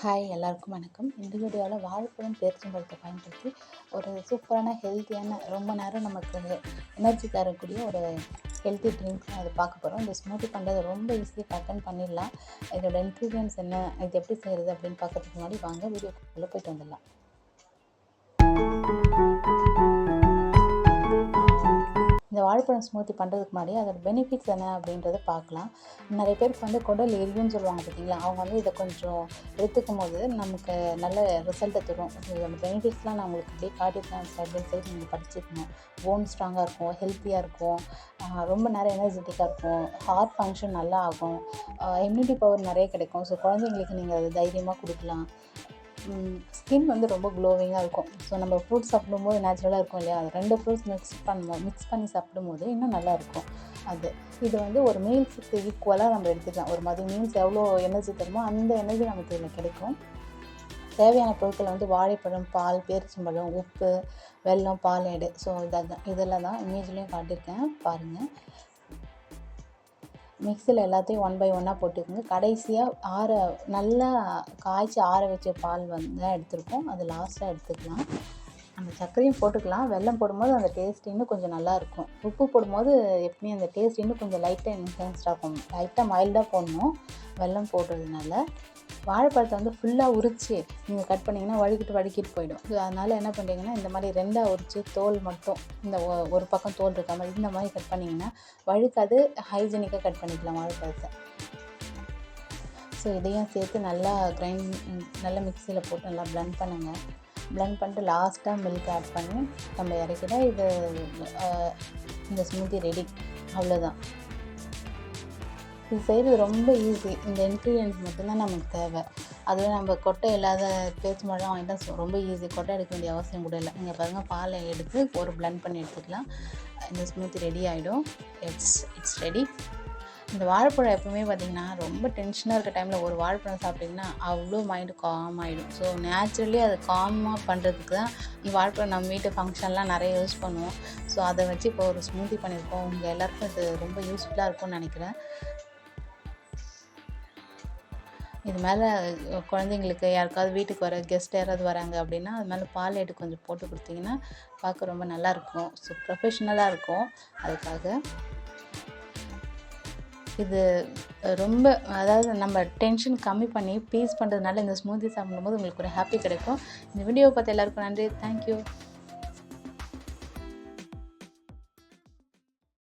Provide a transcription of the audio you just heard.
Hi எல்லாருக்கும் வணக்கம். இந்த வீடியோவில் வாழைப்பழம் பேரிச்சம்பழத்தை பயன்படுத்தி ஒரு சூப்பரான ஹெல்த்தியான ரொம்ப நேரம் நமக்கு எனர்ஜி தரக்கூடிய ஒரு ஹெல்த்தி ட்ரிங்க் அதை பார்க்க போகிறோம் இந்த ஸ்மூத்தி பண்ணுறது ரொம்ப ஈஸியாக டக்குன்னு பண்ணிடலாம். இதோட இன்க்ரீடியன்ஸ் என்ன இது எப்படி செய்கிறது அப்படின்னு பார்க்கறதுக்கு முன்னாடி வாங்க வீடியோக்குள்ளே போயிட்டு வந்துடலாம். வாழைப்பழம் ஸ்மூத்தி பண்ணுறதுக்கு முன்னாடி அதோட பெனிஃபிட்ஸ் என்ன அப்படின்றத பார்க்கலாம். நிறைய பேருக்கு வந்து குடல் எரியும்னு சொல்லுவாங்க பார்த்தீங்களா அவங்க வந்து இதை கொஞ்சம் எடுத்துக்கும் போது நமக்கு நல்ல ரிசல்ட்டை தரும். இதோட பெனிஃபிட்ஸ்லாம் நான் உங்களுக்கு அப்படியே காட்டியிருக்கேன். சைட் பை சைட் நீங்கள் படிச்சுக்கணும் போன் ஸ்ட்ராங்காக இருக்கும் ஹெல்த்தியாக இருக்கும். ரொம்ப நேரம் எனர்ஜெட்டிக்காக இருக்கும். ஹார்ட் ஃபங்க்ஷன் நல்லா ஆகும். இம்யூனிட்டி பவர் நிறைய கிடைக்கும். ஸோ குழந்தைங்களுக்கு நீங்கள் அதை தைரியமாக கொடுக்கலாம். ஸ்கின் வந்து ரொம்ப க்ளோவிங்காக இருக்கும். ஸோ நம்ம ஃப்ரூட்ஸ் சாப்பிடும்போது நேச்சுரலாக இருக்கும் இல்லையா? அது ரெண்டு ஃப்ரூட்ஸ் மிக்ஸ் பண்ணும்போது மிக்ஸ் பண்ணி சாப்பிடும்போது இன்னும் நல்லாயிருக்கும் அது. இது வந்து ஒரு மீல்ஸுக்கு ஈக்குவலாக நம்ம எடுத்துக்கலாம். ஒரு மாதிரி மீல்ஸ் எவ்வளோ எனர்ஜி தருமோ அந்த எனர்ஜி நமக்கு இதில் கிடைக்கும். தேவையான பொருட்கள் வந்து வாழைப்பழம் பால் பேரிச்சம்பழம் உப்பு வெல்லம் பால் எடு. ஸோ இதான் இதெல்லாம் தான் இமேஜ்லேயும் காட்டியிருக்கேன். பாருங்கள் மிக்சியில் எல்லாத்தையும் ஒன் பை ஒன்னாக போட்டுக்கோங்க. கடைசியாக ஆற நல்லா காய்ச்சி ஆற வச்ச பால் வந்து எடுத்துருக்கோம். அது லாஸ்ட்டாக எடுத்துக்கலாம். நம்ம சர்க்கரையும் போட்டுக்கலாம். வெல்லம் போடும்போது அந்த டேஸ்ட் இன்னும் கொஞ்சம் நல்லாயிருக்கும் உப்பு போடும்போது எப்பவுமே அந்த டேஸ்ட் இன்னும் கொஞ்சம் லைட்டாக இன்ஃப்ளூயன்ஸ்டாக இருக்கும் லைட்டாக மைல்டாக போடணும். வெல்லம் போடுறதுனால. வாழைப்பழத்தை வந்து ஃபுல்லாக உரித்து நீங்கள் கட் பண்ணிங்கன்னா வழுக்கிட்டு வழுக்கிட்டு போயிடும். அதனால் என்ன பண்ணுறீங்கன்னா இந்த மாதிரி ரெண்டாக உரித்து தோல் மட்டும் இந்த ஒ- ஒரு பக்கம் தோல் இருக்க மாதிரி இந்த மாதிரி கட் பண்ணிங்கன்னா வழுக்காது ஹைஜீனிக்காக கட் பண்ணிக்கலாம் வாழைப்பழத்தை. ஸோ இதையும் சேர்த்து நல்லா கிரைண்ட் நல்லா மிக்சியில் போட்டு நல்லா பிளெண்ட் பண்ணுங்கள் பிளெண்ட் பண்ணிட்டு லாஸ்ட்டாக மில்க் ஆட் பண்ணி நம்ம இறக்கிட்டா இது இந்த ஸ்மூத்தி ரெடி அவ்வளோதான் இது செய்கிறது ரொம்ப ஈஸி இந்த இன்க்ரீடியன்ஸ் மட்டும்தான் நமக்கு தேவை. அதுவே நம்ம கொட்டை இல்லாத பேச்சு மழை வாங்கிட்டா ரொம்ப ஈஸி கொட்டை எடுக்க வேண்டிய அவசியம் கூட இல்லை. இங்கே பாருங்கள் பாலை எடுத்து ஒரு blend பண்ணி எடுத்துக்கலாம். இந்த ஸ்மூத்தி ரெடி ஆகிடும் இட்ஸ் இட்ஸ் ரெடி இந்த வாழைப்பழம் எப்பவுமே பார்த்திங்கன்னா ரொம்ப டென்ஷனாக இருக்க டைமில் ஒரு வாழைப்பழம் சாப்பிட்டிங்கன்னா அவ்வளோ மைண்டு காம் ஆகிடும் ஸோ நேச்சுரலி அதை காமாக பண்ணுறதுக்கு தான் இந்த வாழைப்பழம் நம்ம வீட்டு ஃபங்க்ஷன்லாம் நிறைய யூஸ் பண்ணுவோம். ஸோ அதை வச்சு இப்போ ஒரு ஸ்மூத்தி பண்ணியிருக்கோம். உங்கள் எல்லாருக்கும் இது ரொம்ப யூஸ்ஃபுல்லாக இருக்கும்னு நினைக்கிறேன். இது மேலே குழந்தைங்களுக்கு யாருக்காவது வீட்டுக்கு வர கெஸ்ட் யாராவது வராங்க அப்படின்னா அது மேலே பால் எடுத்து கொஞ்சம் போட்டு கொடுத்தீங்கன்னா பார்க்க ரொம்ப நல்லாயிருக்கும் ஸோ ப்ரொஃபஷ்னலாக இருக்கும். அதுக்காக இது ரொம்ப அதாவது நம்ம டென்ஷன் கம்மி பண்ணி பீஸ் பண்ணுறதுனால இந்த ஸ்மூத்தி சாப்பிடும்போது உங்களுக்கு ஒரு ஹாப்பி கிடைக்கும். இந்த வீடியோவை பார்த்து எல்லாருக்கும் நன்றி. தேங்க்யூ